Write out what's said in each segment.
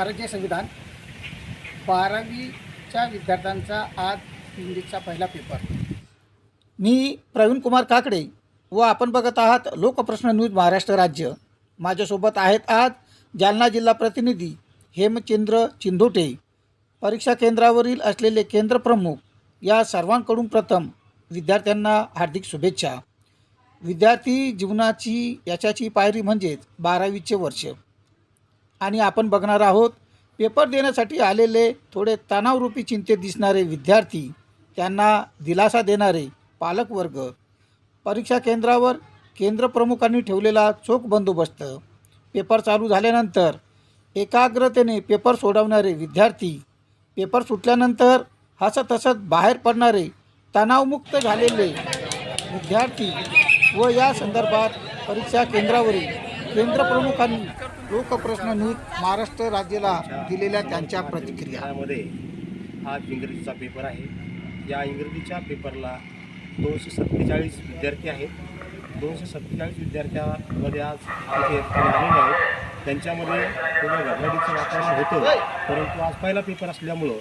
भारतीय संविधान बारावीच्या विद्यार्थ्यांचा आज इंग्लिशचा पहिला पेपर. मी प्रवीण कुमार काकडे व आपण बघत आहात लोकप्रश्न न्यूज महाराष्ट्र राज्य. माझ्यासोबत आहेत आज जालना जिल्हा प्रतिनिधी हेमचंद्र चिंधोटे. परीक्षा केंद्रावरील असलेले केंद्रप्रमुख या सर्वांकडून प्रथम विद्यार्थ्यांना हार्दिक शुभेच्छा. विद्यार्थी जीवनाची याच्याची पायरी म्हणजेच बारावीचे वर्ष. आणि आपण बघणार आहोत पेपर देण्यासाठी आलेले थोडे तणावरूपी चिंतेत दिसणारे विद्यार्थी त्यांना दिलासा देणारे पालकवर्ग परीक्षा केंद्रावर केंद्र प्रमुखांनी ठेवलेला चोख बंदोबस्त पेपर चालू झाल्यानंतर एकाग्रतेने पेपर सोडवणारे विद्यार्थी पेपर सुटल्यानंतर हसत हसत बाहेर पडणारे तणावमुक्त झालेले विद्यार्थी व या संदर्भात परीक्षा केंद्रावरील केंद्रप्रमुखांनी लोकप्रश्न न्यूज महाराष्ट्र राज्याला दिलेल्या त्यांच्या प्रतिक्रियामध्ये हा आज इंग्रजीचा पेपर आहे. या इंग्रजीच्या पेपरला दोनशे सत्तेचाळीस विद्यार्थी आहेत. दोनशे सत्तेचाळीस विद्यार्थ्यामध्ये आज इथे आलेले आहेत त्यांच्यामध्ये थोडं घबराटीचं वातावरण होतं परंतु आज पहिला पेपर असल्यामुळं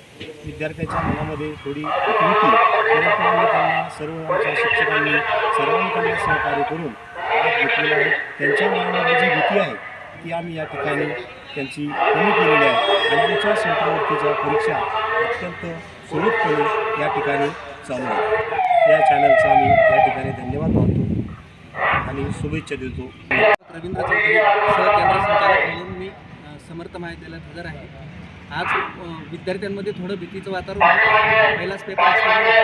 विद्यार्थ्याच्या मनामध्ये थोडी भीती होती परंतु आम्ही त्यांना सर्व आमच्या शिक्षकांनी सर्वांकडे सहकार्य करून आज घेतलेला आहे. त्यांच्या मनामध्ये जी भीती आहे ती आम्ही या ठिकाणी त्यांची कमी केलेली आहे. आणि आमच्या सेंटरवरतीच्या परीक्षा अत्यंत सुरळीतपणे या ठिकाणी चालू आहे या चॅनलचा आम्ही या ठिकाणी धन्यवाद मानतो आणि शुभेच्छा देतो. रवींद्र चौधरी सहकेंद्र संचालक म्हणून मी समर्थ महाविद्यालयात हजर आहे. आज विद्यार्थ्यांमध्ये थोडं भीतीचं वातावरण पहिलाच पेपर असल्यामुळे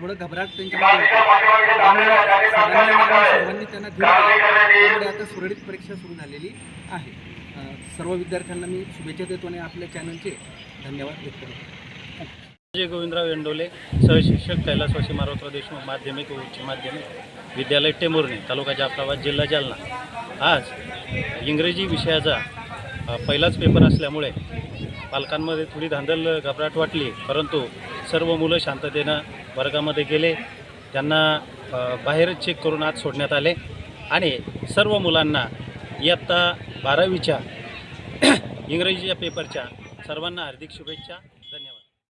थोडं घबराट त्यांच्यामध्ये त्यामुळे सरांनी आणि सर्वांनी त्यांना धीर त्यामुळे आता सुरळीत परीक्षा सुरू झालेली आहे. सर्व विद्यार्थ्यांना मी शुभेच्छा देतो आणि आपल्या चॅनलचे धन्यवाद व्यक्त करतो. जय गोविंदराव एंडोले सहशिक्षक कैलासवासी मारोतराव देशमुख माध्यमिक व उच्च माध्यमिक विद्यालय टेमुर्णी तालुका जाफराबाद जिल्हा जालना. आज इंग्रजी विषयाचा पहिलाच पेपर असल्यामुळे पालकांमध्ये थोडी धांदल घबराट वाटली परंतु सर्व मुलं शांततेनं वर्गामध्ये गेले. त्यांना बाहेर चेक करून आत सोडण्यात आले. आणि सर्व मुलांना इयत्ता बारावीच्या इंग्रजीच्या पेपरच्या सर्वांना हार्दिक शुभेच्छा.